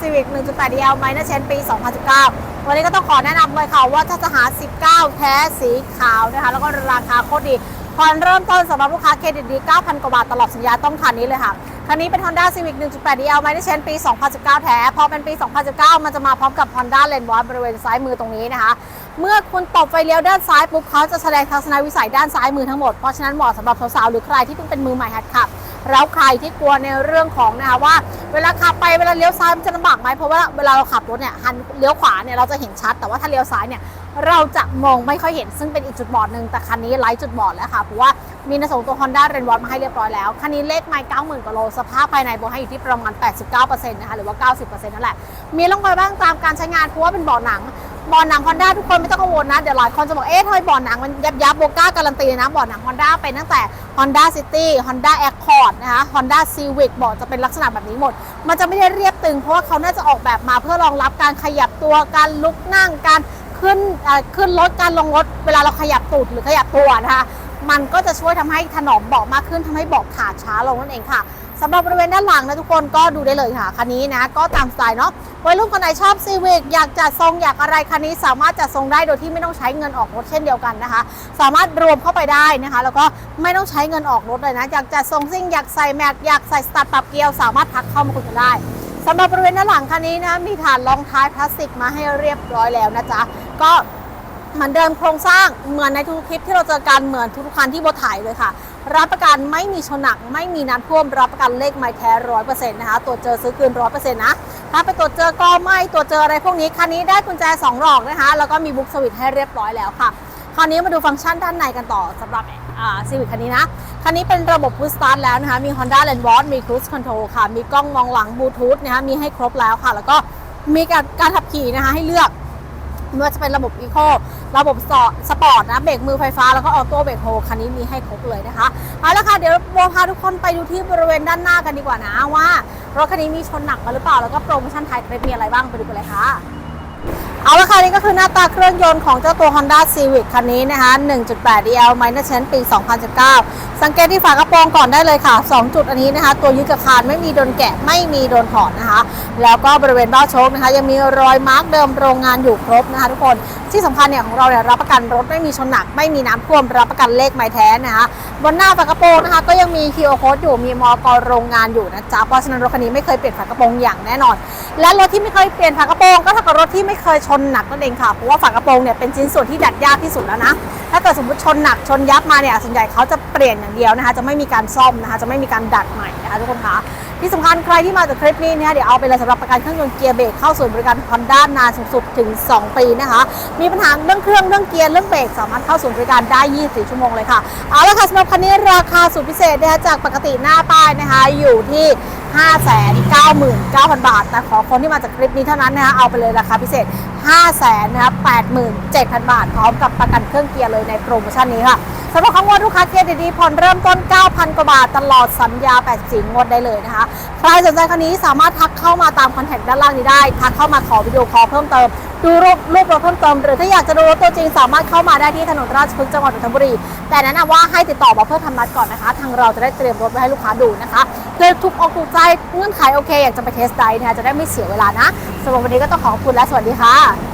Civic 1.8 DL Minor Change ปี 2019 วันนี้ก็ต้องขอแนะนำเลยค่ะว่าถ้าจะหา 19 แท้สีขาวนะคะ แล้วก็ราคาโคตรดีผ่อนเริ่มต้นสำหรับลูกค้าเครดิตดี 9,000 กว่าบาทตลอดสัญญาต้องคันนี้เลยค่ะ คันนี้เป็น Honda Civic 1.8 DL Minor Change ปี 2019 แท้ พอเป็นปี 2019 มันจะมาพร้อมกับ Honda Lane Watch บริเวณซ้ายมือตรงนี้นะคะ เมื่อคุณตบไฟเลี้ยวด้านซ้ายปุ๊บเขาจะแสดงทัศนวิสัยด้านซ้ายมือทั้งหมด เพราะฉะนั้นเหมาะสำหรับสาวๆหรือใครที่เพิ่งเป็นมือใหม่หัดขับ แล้วใครที่กลัวในเรื่องของนะคะว่า เวลาขับไปเวลาเลี้ยวซ้ายมันจะลำบากไหมเพราะว่าเวลาเราขับรถเนี่ยหันเลี้ยวขวาเนี่ยเราจะเห็นชัด แต่ว่าถ้าเลี้ยวซ้ายเนี่ยเราจะมองไม่ค่อยเห็นซึ่งเป็นอีกจุดบอดหนึ่งแต่คันนี้ไร้จุดบอดแล้วค่ะเพราะว่ามีในส่งตัว Honda r e n w a t มาให้เรียบร้อยแล้ว คันนี้เลขไมล์90,000กว่าโลสภาพภายในโบให้อยู่ที่ประมาณ 89%นะคะหรือว่า 90%นั่นแหละมีร่องรอยบ้างตามการใช้งานเพราะว่าเป็นเบาะหนัง บาะหนัง Honda ทุกคนไม่ต้องกังวลนะ เดี๋ยวหลายคนจะบอกเอ๊ะทำไมบาะหนังมันยับยับโบก้าการันตีนะบาะหนัง Honda เป็นตั้งแต่ Honda City Honda Accord นะคะ Honda Civic เบาะจะเป็นลักษณะแบบนี้หมด มันจะไม่ได้เรียบตึง เพราะว่าเขาน่าจะออกแบบมาเพื่อรองรับการขยับตัวการลุกนั่งการขึ้นขึ้นรถการลงรถเวลาเราขยับตูดหรือขยับตัวนะคะมันก็จะช่วยทำให้ถนอมเบาะมากขึ้นทำให้เบาะขาดช้าลงนั่นเองค่ะ สำหรับบริเวณด้านหลังนะทุกคนก็ดูได้เลยค่ะคันนี้นะ ก็ตามสไตล์เนาะวัยรุ่นคนไหนชอบซีวิกอยากจัดทรงอยากอะไรคันนี้สามารถจัดทรงได้โดยที่ไม่ต้องใช้เงินออกรถเช่นเดียวกันนะคะ สามารถรวมเข้าไปได้นะคะ แล้วก็ไม่ต้องใช้เงินออกรถเลยนะอยากจัดทรงซิ่งอยากใส่แม็กอยากใส่สตาร์ทปรับเกียร์สามารถทักเข้ามาคุยกันได้สำหรับบริเวณด้านหลังคันนี้นะมีฐานรองท้ายพลาสติกมาให้เรียบร้อยแล้วนะจ๊ะก็เหมือนเดิมโครงสร้างเหมือนในทุกคลิปที่เราเจอกันเหมือนทุกคันที่โบถ่ายเลยค่ะ รับประกันไม่มีชนหนัก ไม่มีน้ำท่วม รับประกันเลขไม้แท้ร้อยเปอร์เซ็นต์นะคะตรวจเจอซื้อคืนร้อยเปอร์เซ็นต์นะ ถ้าไปตรวจเจอก็ไม่ตรวจเจออะไรพวกนี้ คันนี้ได้กุญแจ2ดอกนะคะ แล้วก็มีบุ๊กสวิตให้เรียบร้อยแล้วค่ะ คราวนี้มาดูฟังก์ชันด้านในกันต่อสำหรับซีวิคคันนี้นะ คันนี้เป็นระบบ Push Start แล้วนะคะ มี Honda Land w a t c h มี Cruise Control ค่ะ มีกล้องมองหลังบลูทูธนะคะ มีให้ครบแล้วค่ะ แล้วก็มีการการขับขี่นะคะให้เลือก ไม่ว่าจะเป็นระบบอีโคระบบสปอร์ตนะเบรกมือไฟฟ้าแล้วก็ออโต้เบรกโฮคันนี้มีให้ครบเลยนะคะเอาละค่ะเดี๋ยวโบพาทุกคนไปดูที่บริเวณด้านหน้ากันดีกว่านะว่ารถคันนี้มีชนหนักมาหรือเปล่าแล้วก็โปรโมชั่นไทยคลิปมีอะไรบ้างไปดูกันเลยค่ะ เอาละค่ะนี่ก็คือหน้าตาเครื่องยนต์ของเจ้าตัว Honda Civic คันนี้นะคะ 1.8 DL Minor Change ปี 2019 สังเกตที่ฝากระโปรงก่อนได้เลยค่ะ 2 จุดอันนี้นะคะ ตัวยึดกับคานไม่มีโดนแกะไม่มีโดนถอดนะคะ แล้วก็บริเวณเบ้าโชคนะคะ ยังมีรอยมาร์กเดิมโรงงานอยู่ครบนะคะทุกคนที่สำคัญเนี่ยของเราเนี่ยรับประกันรถไม่มีชนหนัก ไม่มีน้ำท่วมรับประกันเลขไม้แท้นะคะบนหน้าฝากระโปรงนะคะ ก็ยังมี QR code อยู่มีมอกรโรงงานอยู่นะจ๊ะเพราะฉะนั้นรถคันนี้ไม่เคยเปลี่ยนฝากระโปรงอย่างแน่นอน และรถที่ไม่เคยเปลี่ยนฝากระโปรงก็เท่ากับรถที่ไม่เคยชนนหนักนั่นเองค่ะเพราะว่าฝากระโปรงเนี่ยเป็นชิ้นส่วนที่ดัดยากที่สุดแล้วนะถ้าเกิดสมมติชนหนักชนยับมาเนี่ยส่วนใหญ่เขาจะเปลี่ยนอย่างเดียวนะคะ จะไม่มีการซ่อมนะคะ จะไม่มีการดัดใหม่นะคะทุกคนคะที่สำคัญใครที่มาจากคลิปนี้เนี่ยเดี๋ยวเอาไปเลยสำหรับประกันเครื่องยนต์เกียร์เบรกเข้าศูนย์บริการฮอนด้านนานสูงสุดถึง 2 ปีนะคะ มีปัญหาเรื่องเครื่องเรื่องเกียร์เรื่องเบรกสามารถเข้าศูนย์บริการได้ 24 ชั่วโมงเลยค่ะเอาละค่ะสำหรับคันนี้ราคาสุดพิเศษนะคะจากปกติหน้าป้ายนะคะอยู่ที่ 599,000 บาท แต่ขอคนที่มาจากคลิปนี้เท่านั้นนะคะเอาไปเลยราคาพิเศษ500,000นะคะ87,000 บาท พร้อมกับประกันเครื่องเกียร์เลยในโปรโมชั่นนี้ค่ะสำหรับข้างวดลูกค้าเกียร์ดีๆผ่อนเริ่มต้น 9,000 กว่าบาท ตลอดสัญญา 84 งวดได้เลยนะคะ ใครสนใจคันนี้สามารถทักเข้ามาตามคอนแทคด้านล่างนี้ได้ ทักเข้ามาขอวิดีโอคอลเพิ่มเติมดูรูปรูปรถเพิ่มเติมหรือถ้าอยากจะดูรถตัวจริงสามารถเข้ามาได้ที่ถนนราชพฤกษ์จังหวัดนนทบุรี แต่แนะนำว่าให้ติดต่อมาเพื่อทำนัดก่อนนะคะ ทางเราจะได้เตรียมรถไว้ให้ลูกค้าดูนะคะ เพื่อทุกอกถูกใจเงื่อนไขโอเค อยากจะไปเทสไดนะคะจะได้ไม่เสียเวลานะสำหรับวันนี้ก็ต้องขอบคุณและสวัสดีค่ะ